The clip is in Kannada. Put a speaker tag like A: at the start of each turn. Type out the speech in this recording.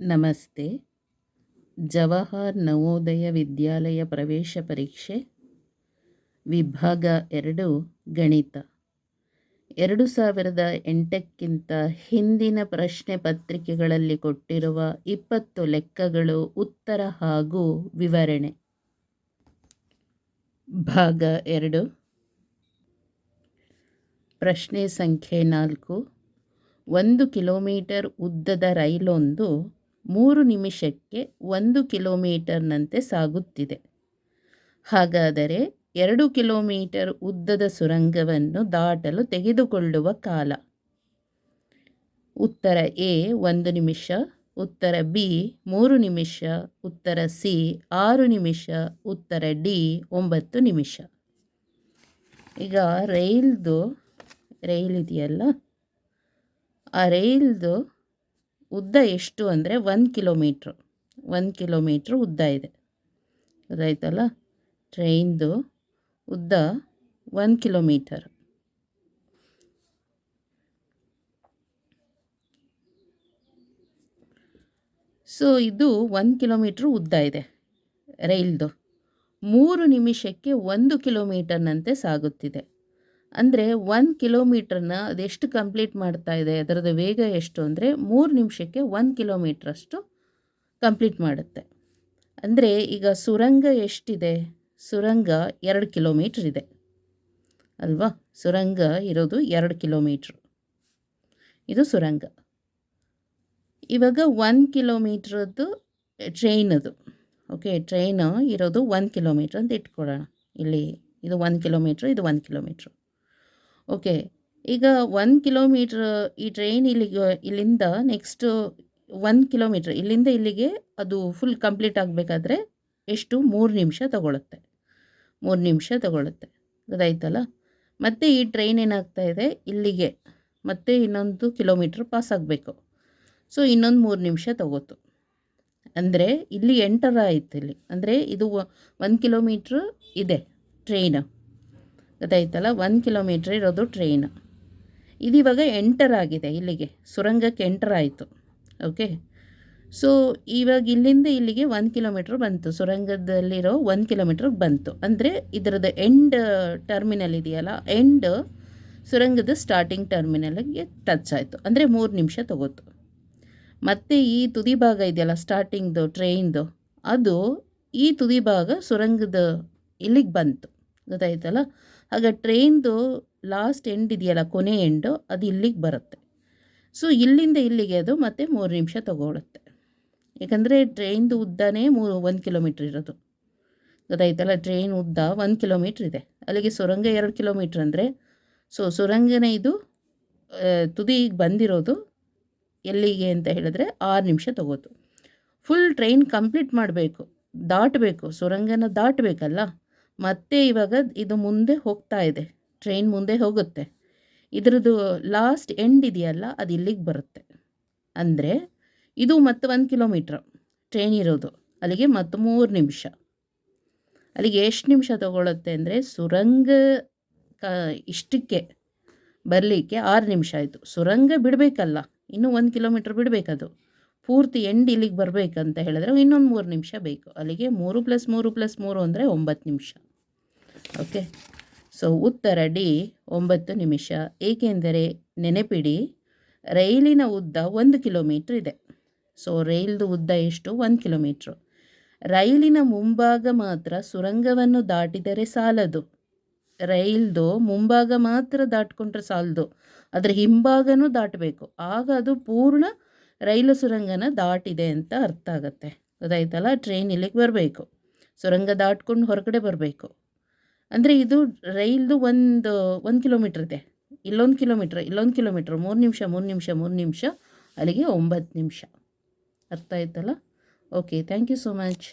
A: ನಮಸ್ತೆ. ಜವಾಹರ್ ನವೋದಯ ವಿದ್ಯಾಲಯ ಪ್ರವೇಶ ಪರೀಕ್ಷೆ, ವಿಭಾಗ ಎರಡು, ಗಣಿತ. ಎರಡು ಸಾವಿರದ ಎಂಟಕ್ಕಿಂತ ಹಿಂದಿನ ಪ್ರಶ್ನೆ ಪತ್ರಿಕೆಗಳಲ್ಲಿ ಕೊಟ್ಟಿರುವ ಇಪ್ಪತ್ತು ಲೆಕ್ಕಗಳು ಉತ್ತರ ಹಾಗೂ ವಿವರಣೆ. ಭಾಗ ಎರಡು, ಪ್ರಶ್ನೆ ಸಂಖ್ಯೆ ನಾಲ್ಕು, ಒಂದು ಕಿಲೋಮೀಟರ್ ಉದ್ದದ ರೈಲೊಂದು ಮೂರು ನಿಮಿಷಕ್ಕೆ ಒಂದು ಕಿಲೋಮೀಟರ್ನಂತೆ ಸಾಗುತ್ತಿದೆ. ಹಾಗಾದರೆ ಎರಡು ಕಿಲೋಮೀಟರ್ ಉದ್ದದ ಸುರಂಗವನ್ನು ದಾಟಲು ತೆಗೆದುಕೊಳ್ಳುವ ಕಾಲ. ಉತ್ತರ ಎ ಒಂದು ನಿಮಿಷ, ಉತ್ತರ ಬಿ ಮೂರು ನಿಮಿಷ, ಉತ್ತರ ಸಿ ಆರು ನಿಮಿಷ, ಉತ್ತರ ಡಿ ಒಂಬತ್ತು ನಿಮಿಷ. ಈಗ ರೈಲ್ದು, ರೈಲ್ ಇದೆಯಲ್ಲ? ಆ ರೈಲ್ದು ಉದ್ದ ಎಷ್ಟು ಅಂದರೆ ಒಂದು ಕಿಲೋಮೀಟ್ರು, ಒಂದು ಕಿಲೋಮೀಟ್ರ್ ಉದ್ದ ಇದೆ. ಗೊತ್ತಾಯ್ತಲ್ಲ ಟ್ರೈನ್ದು ಉದ್ದ ಒಂದು ಕಿಲೋಮೀಟರ್. ಸೊ, ಇದು ಒಂದು ಕಿಲೋಮೀಟ್ರ್ ಉದ್ದ ಇದೆ ರೈಲ್ದು. ಮೂರು ನಿಮಿಷಕ್ಕೆ ಒಂದು ಕಿಲೋಮೀಟರ್ನಂತೆ ಸಾಗುತ್ತಿದೆ. ಅಂದರೆ ಒಂದು ಕಿಲೋಮೀಟ್ರನ್ನ ಅದೆಷ್ಟು ಕಂಪ್ಲೀಟ್ ಮಾಡ್ತಾ ಇದೆ, ಅದರದ್ದು ವೇಗ ಎಷ್ಟು ಅಂದರೆ ಮೂರು ನಿಮಿಷಕ್ಕೆ ಒಂದು ಕಿಲೋಮೀಟ್ರಷ್ಟು ಕಂಪ್ಲೀಟ್ ಮಾಡುತ್ತೆ. ಅಂದರೆ ಈಗ ಸುರಂಗ ಎಷ್ಟಿದೆ? ಸುರಂಗ ಎರಡು ಕಿಲೋಮೀಟ್ರ್ ಇದೆ. ಅಲ್ವಾ? ಸುರಂಗ ಇರೋದು ಎರಡು ಕಿಲೋಮೀಟ್ರ್. ಇದು ಸುರಂಗ. ಇವಾಗ ಒಂದು ಕಿಲೋಮೀಟ್ರದ್ದು ಅದು. ಓಕೆ, ಟ್ರೈನ್ ಇರೋದು ಒಂದು ಕಿಲೋಮೀಟ್ರ್ ಅಂತ ಇಟ್ಕೊಳ್ಳೋಣ. ಇಲ್ಲಿ ಇದು ಒಂದು ಕಿಲೋಮೀಟ್ರ್, ಇದು ಒಂದು ಕಿಲೋಮೀಟ್ರ್. ಓಕೆ ಈಗ ಒಂದು ಕಿಲೋಮೀಟ್ರ್ ಈ ಟ್ರೈನ್ ಇಲ್ಲಿಗೆ, ಇಲ್ಲಿಂದ ನೆಕ್ಸ್ಟು ಒಂದು ಕಿಲೋಮೀಟ್ರ್ ಇಲ್ಲಿಂದ ಇಲ್ಲಿಗೆ ಅದು ಫುಲ್ ಕಂಪ್ಲೀಟ್ ಆಗಬೇಕಾದ್ರೆ ಎಷ್ಟು? ಮೂರು ನಿಮಿಷ ತಗೊಳುತ್ತೆ. ಮೂರು ನಿಮಿಷ ತಗೊಳುತ್ತೆ. ಗೊತ್ತಾಯ್ತಲ್ಲ? ಮತ್ತು ಈ ಟ್ರೈನ್ ಏನಾಗ್ತಾ ಇದೆ? ಇಲ್ಲಿಗೆ ಮತ್ತೆ ಇನ್ನೊಂದು ಕಿಲೋಮೀಟ್ರ್ ಪಾಸ್ ಆಗಬೇಕು. ಸೊ ಇನ್ನೊಂದು ಮೂರು ನಿಮಿಷ ತಗೋತು. ಅಂದರೆ ಇಲ್ಲಿ ಎಂಟರ್ ಆಯಿತು ಇಲ್ಲಿ. ಅಂದರೆ ಇದು ಒಂದು ಕಿಲೋಮೀಟ್ರ್ ಇದೆ ಟ್ರೈನ್ ಗೊತ್ತಾಯ್ತಲ್ಲ ಒಂದು ಕಿಲೋಮೀಟ್ರ್ ಇರೋದು ಟ್ರೈನ್ ಇದಿವಾಗ ಎಂಟರ್ ಆಗಿದೆ ಇಲ್ಲಿಗೆ. ಸುರಂಗಕ್ಕೆ ಎಂಟರ್ ಆಯಿತು. ಓಕೆ ಸೊ ಇವಾಗ ಇಲ್ಲಿಂದ ಇಲ್ಲಿಗೆ ಒಂದು ಕಿಲೋಮೀಟ್ರ್ ಬಂತು. ಸುರಂಗದಲ್ಲಿರೋ ಒಂದು ಕಿಲೋಮೀಟ್ರಿಗೆ ಬಂತು. ಅಂದರೆ ಇದರದ್ದು ಎಂಡ್ ಟರ್ಮಿನಲ್ ಇದೆಯಲ್ಲ ಎಂಡ್ ಸುರಂಗದ ಸ್ಟಾರ್ಟಿಂಗ್ ಟರ್ಮಿನಲ್ಗೆ ಟಚ್ ಆಯಿತು. ಅಂದರೆ ಮೂರು ನಿಮಿಷ ತಗೋತು. ಮತ್ತು ಈ ತುದಿ ಭಾಗ ಇದೆಯಲ್ಲ ಸ್ಟಾರ್ಟಿಂಗ್ದು ಟ್ರೈನ್ದು ಅದು ಈ ತುದಿ ಭಾಗ ಸುರಂಗದ ಇಲ್ಲಿಗೆ ಬಂತು. ಗೊತ್ತಾಯ್ತಲ್ಲ? ಆಗ ಟ್ರೈನ್ದು ಲಾಸ್ಟ್ ಎಂಡ್ ಇದೆಯಲ್ಲ, ಕೊನೆ ಎಂಡು, ಅದು ಇಲ್ಲಿಗೆ ಬರುತ್ತೆ. ಸೊ ಇಲ್ಲಿಂದ ಇಲ್ಲಿಗೆ ಅದು ಮತ್ತೆ ಮೂರು ನಿಮಿಷ ತಗೊಳುತ್ತೆ. ಯಾಕಂದರೆ ಟ್ರೈನ್ದು ಉದ್ದನೇ ಮೂರು ಒಂದು ಕಿಲೋಮೀಟ್ರ್ ಇರೋದು. ಗೊತ್ತಾಯ್ತಲ್ಲ? ಟ್ರೈನ್ ಉದ್ದ ಒಂದು ಕಿಲೋಮೀಟ್ರ್ ಇದೆ. ಅಲ್ಲಿಗೆ ಸುರಂಗ ಎರಡು ಕಿಲೋಮೀಟ್ರ್ ಅಂದರೆ ಸೊ ಸುರಂಗನೇ ಇದು ತುದಿಗೆ ಬಂದಿರೋದು ಎಲ್ಲಿಗೆ ಅಂತ ಹೇಳಿದ್ರೆ ಆರು ನಿಮಿಷ ತಗೋತು ಫುಲ್ ಟ್ರೈನ್ ಕಂಪ್ಲೀಟ್ ಮಾಡಬೇಕು, ದಾಟಬೇಕು, ಸುರಂಗನ ದಾಟಬೇಕಲ್ಲ? ಮತ್ತೆ ಇವಾಗ ಇದು ಮುಂದೆ ಹೋಗ್ತಾ ಇದೆ. ಟ್ರೈನ್ ಮುಂದೆ ಹೋಗುತ್ತೆ. ಇದರದು ಲಾಸ್ಟ್ ಎಂಡ್ ಇದೆಯಲ್ಲ, ಅದು ಇಲ್ಲಿಗೆ ಬರುತ್ತೆ. ಅಂದರೆ ಇದು ಮತ್ತು ಒಂದು ಕಿಲೋಮೀಟ್ರ್ ಟ್ರೈನ್ ಇರೋದು. ಅಲ್ಲಿಗೆ ಮತ್ತು ಮೂರು ನಿಮಿಷ. ಅಲ್ಲಿಗೆ ಎಷ್ಟು ನಿಮಿಷ ತಗೊಳುತ್ತೆ ಅಂದರೆ ಸುರಂಗ ಕ, ಇಷ್ಟಕ್ಕೆ ಬರಲಿಕ್ಕೆ ಆರು ನಿಮಿಷ ಆಯಿತು. ಸುರಂಗ ಬಿಡಬೇಕಲ್ಲ, ಇನ್ನೂ ಒಂದು ಕಿಲೋಮೀಟ್ರ್ ಬಿಡಬೇಕದು. ಪೂರ್ತಿ ಎಂಡ್ ಇಲ್ಲಿಗೆ ಬರಬೇಕಂತ ಹೇಳಿದ್ರೆ ಇನ್ನೊಂದು ಮೂರು ನಿಮಿಷ ಬೇಕು. ಅಲ್ಲಿಗೆ ಮೂರು ಪ್ಲಸ್ ಮೂರು ಪ್ಲಸ್ ಮೂರು ಅಂದರೆ ಒಂಬತ್ತು ನಿಮಿಷ. ಓಕೆ ಸೊ ಉತ್ತರ ಡಿ, ಒಂಬತ್ತು ನಿಮಿಷ. ಏಕೆಂದರೆ ನೆನಪಿಡಿ, ರೈಲಿನ ಉದ್ದ ಒಂದು ಕಿಲೋಮೀಟ್ರ್ ಇದೆ. ಸೊ ರೈಲ್ದು ಉದ್ದ ಎಷ್ಟು? ಒಂದು ಕಿಲೋಮೀಟ್ರು. ರೈಲಿನ ಮುಂಭಾಗ ಮಾತ್ರ ಸುರಂಗವನ್ನು ದಾಟಿದರೆ ಸಾಲದು. ರೈಲ್ದು ಮುಂಭಾಗ ಮಾತ್ರ ದಾಟ್ಕೊಂಡ್ರೆ ಸಾಲದು. ಅದರ ಹಿಂಭಾಗನೂ ದಾಟಬೇಕು. ಆಗ ಅದು ಪೂರ್ಣ ರೈಲು ಸುರಂಗನ ದಾಟಿದೆ ಅಂತ ಅರ್ಥ ಆಗುತ್ತೆ. ಗೊತ್ತಾಯ್ತಲ್ಲ? ಟ್ರೈನ್ ಇಲ್ಲಿಗೆ ಬರಬೇಕು. ಸುರಂಗ ದಾಟ್ಕೊಂಡು ಹೊರಗಡೆ ಬರಬೇಕು. ಅಂದರೆ ಇದು ರೈಲ್ದು ಒಂದು ಒಂದು ಕಿಲೋಮೀಟ್ರ್ ಇದೆ. ಇಲ್ಲೊಂದು ಕಿಲೋಮೀಟ್ರ್ ಇಲ್ಲೊಂದು ಕಿಲೋಮೀಟ್ರ್, ಮೂರು ನಿಮಿಷ ಮೂರು ನಿಮಿಷ ಮೂರು ನಿಮಿಷ, ಅಲ್ಲಿಗೆ ಒಂಬತ್ತು ನಿಮಿಷ. ಅರ್ಥ ಆಯ್ತಲ್ಲ? Okay thank you so much